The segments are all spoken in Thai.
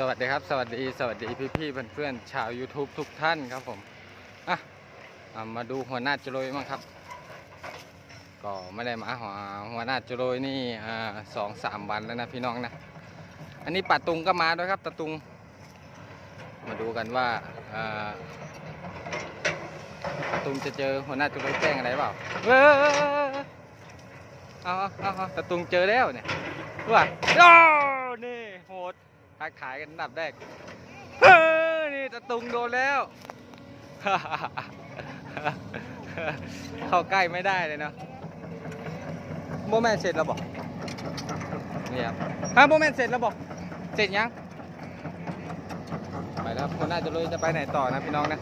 สวัสดีครับ สวัสดีสวัสดีพี่พี่ๆเพื่อนๆชาว YouTube ทุกท่านครับผมอะอะมาดูหัวหน้าจรวยมั้งครับ ก็ไม่ได้มาหัวหัวหน้าจรวยนี่สองสามวันแล้วนะพี่น้องนะ อันนี้ปัดตุงก็มาด้วยครับตะตุง มาดูกันว่าอ่าปะตุงจะเจอหัวหน้าจรวยแกล้งอะไรเปล่าเอาเอาเอาเอาตะตุงเจอแล้วเนี่ยว่าโอ้นี่โหด ทักทายกันอันดับแรกเฮ้ยนี่ตะตุงโดนแล้ว เข้าใกล้ไม่ได้เลยเนาะโมแมนเสร็จแล้วบอกนี่ครับฮะโมแมนเสร็จแล้วบอกเสร็จยังไปแล้วครับคนน่าจะรู้จะไปไหนต่อนะพี่น้องนะ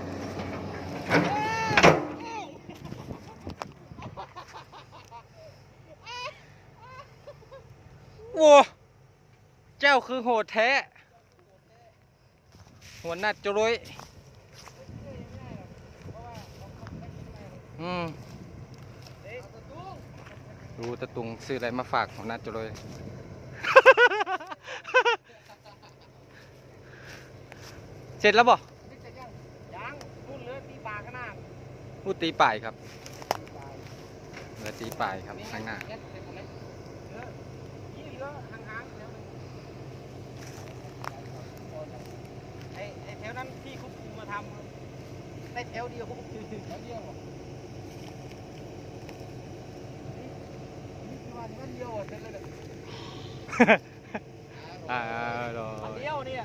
โว้ เจ้าคือโหดแท้ หัวหน้าจรวยอืมดูตะตุงซื้ออะไรมาฝากหัวหน้าจรวยเสร็จแล้วบ่ยังรุ่นเลือตีปลาขนาดพูดตีป่ายครับเลือตีป่ายครับข้างหน้า เอ็ดเสร็จหมดเลยเออยี่เหลือห่างๆแถวนึงไอ้ไอ้แถวนั้นพี่คุกคูมาทำ ได้แถวเดียวแถวเดียวเหรอนี่คือวันนั้นเดียวอะเสร็จเลยเนี่ยอ่าโดวันยเดียวเนี่ย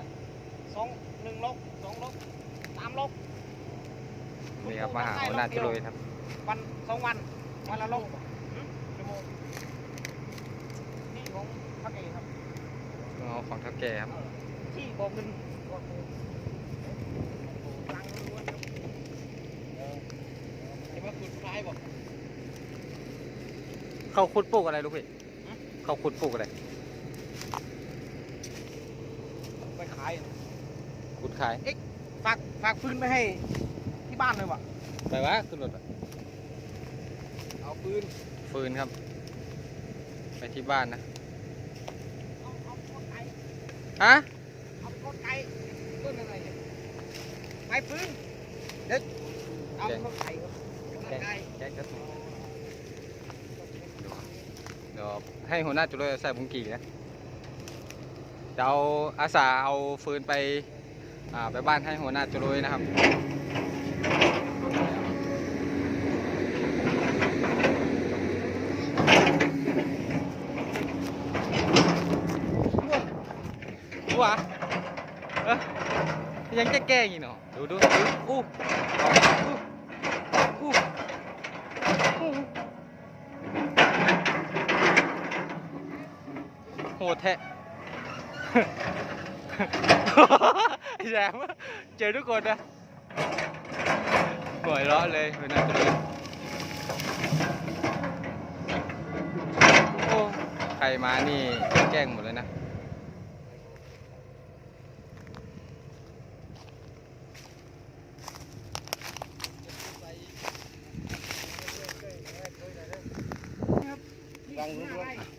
สองหนึ่งลกสองลกสามลกนี่ครับมาหาหัวหน้าจรวยครับวันสองวันวันละลกหืมชั่วโมงที่ของพระเอกครับอ๋อของเท่าแก่ครับที่บอกเงินบอกเงินตังค์ล้วนๆครับเออเห็นว่าคุณคล้าย บอกเขาขุดปลูกอะไรลูกพี่เขาขุดปลูกอะไรไปขายขุดขายฝากฝากปืนไปให้ที่บ้านเลยวะไปวะขึ้นรถอะเอาปืนฟืนครับ ไปที่บ้านนะเอาเอาโคตรไก่ฮะเอาโคตรไก่ต้นอะไรเนี่ยไม้ปืนเด็ดเอาโคตรไก่ค รับโคตรไก่แกงกระสุนเดี๋ยวให้หัวหน้าจุลยใส่บุงกีนะจะเอาอาสาเอาฟืนไปอ่าไปบ้านให้หัวหน้าจุลยนะครับหัวเอ้ยยังจะแกล้งอีกเนาะดูดูดูอู้อู้อู้อู้โห ดแท้ไอ้แซมเจอทุกคนนะหัวเราะเลยเหมือนนั่นเลยโอ้ใครมานี่แกล้งหมดเลยนะ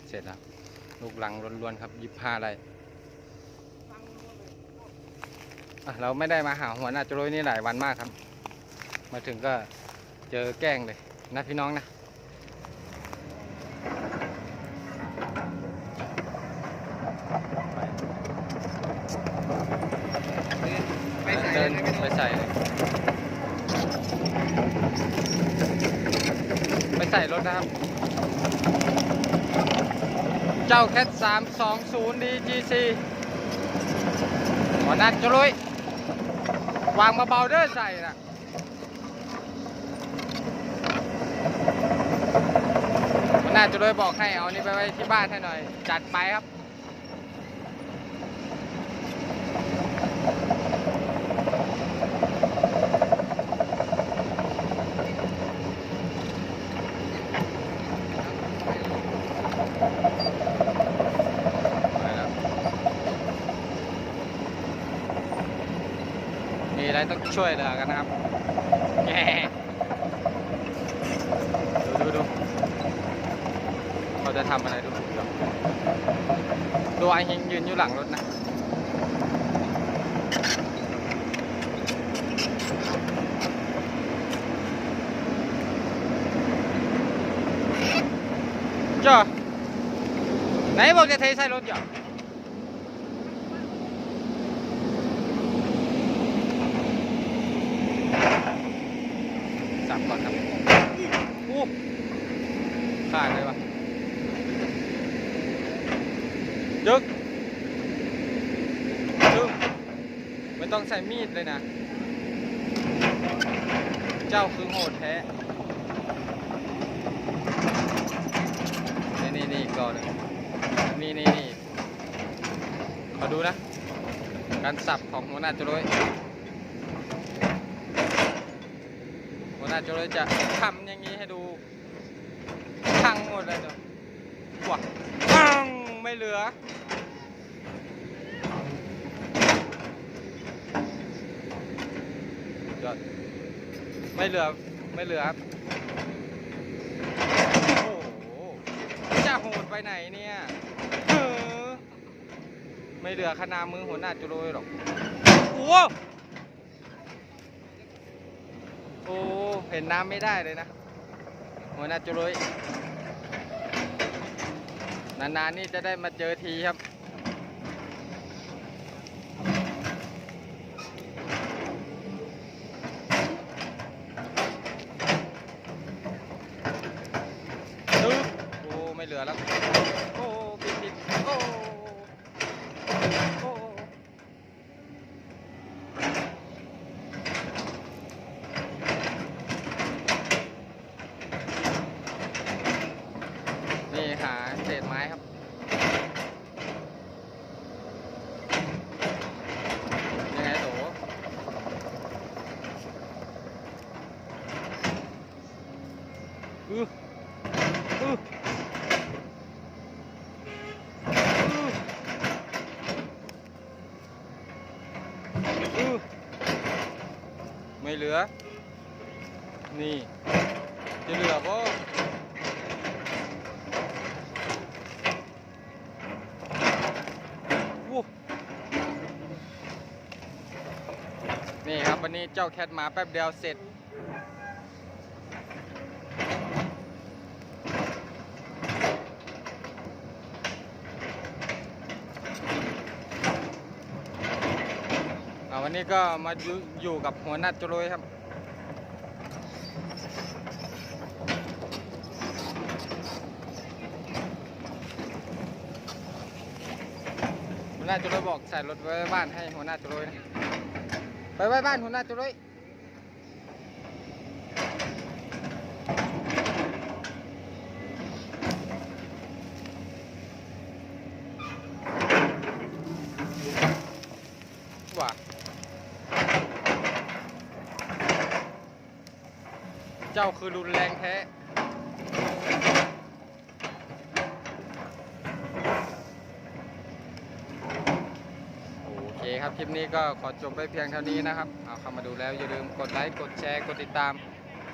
เสร็จแล้ว ลูกหลังล้วนๆครับยี่ห้าไรเราไม่ได้มาหาหัวหน้าจรวยนี่หลายวันมากครับ มาถึงก็เจอแกล้งเลยนะพี่น้องนะไปใส่เดินไปใส่เลยไปใส่รถนะครับ เจ้าแคท320 DGC หัวหน้าจรุยวางมาเบาเด้อใส่นะหัวหน้าจรุยบอกให้เอานี่ไปไว้ที่บ้านให้หน่อย จัดไปครับ 在都吹了，看他。耶！ดูดูดูเขาจะทำอะไรดูดูดูไอ้ยังยืนอยู่หลังรถนะจ้าไหนบอกจะเทใส่รถจ้า สับก่อนครับอู้ขาดเลยวะยึกจึ้งไม่ต้องใส่มีดเลยนะ เจ้าคือโหดแท้ นี่นี่นี่ก่อนนี่นี่นี่ขอดูนะ การสับของหัวหน้าจรวยหัวห น้าจรวยจะทำอย่างนี้ให้ดูพังหมดเลยเนาะว้าปังไม่เหลือยอดไม่เหลือ ไม่เหลือครับโอ้โหจะโหดไปไหนเนี่ยไม่เหลือขนามือหัวหน้าจุโรยหรอกโอ้ โอ้เห็นน้ำไม่ได้เลยนะหัวหน้าจุโรยนาน ๆ นี่จะได้มาเจอทีครับ ตึ๊บโอ้ ไม่เหลือแล้ว โอ้ปิดปิดโอ้โอ้นี่หาเศษไม้ครับ ยังไงโต อืออืออืออือไม่เหลือ นี่ จะเหลือป่นี่ครับวันนี้เจ้าแคทมาแป๊บเดียวเสร็จ วันนี้ก็มาอยู่อยู่กับหัวหน้าจรวยครับ หัวหน้าจรวยบอกใส่รถไว้บ้านให้หัวหน้าจรวยนะไปไว้บ้านหัวหน้าจรวย จ้าคือรุนแรงแท้โอเคครับ คลิปนี้ก็ขอจบไปเพียงเท่านี้นะครับ เอาเข้ามาดูแล้ว อย่าลืมกดไลค์ กดแชร์ กดติดตาม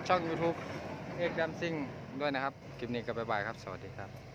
ช่อง YouTube เอกดัมซิงด้วยนะครับ คลิปนี้ก็บ๊ายบายครับ สวัสดีครับ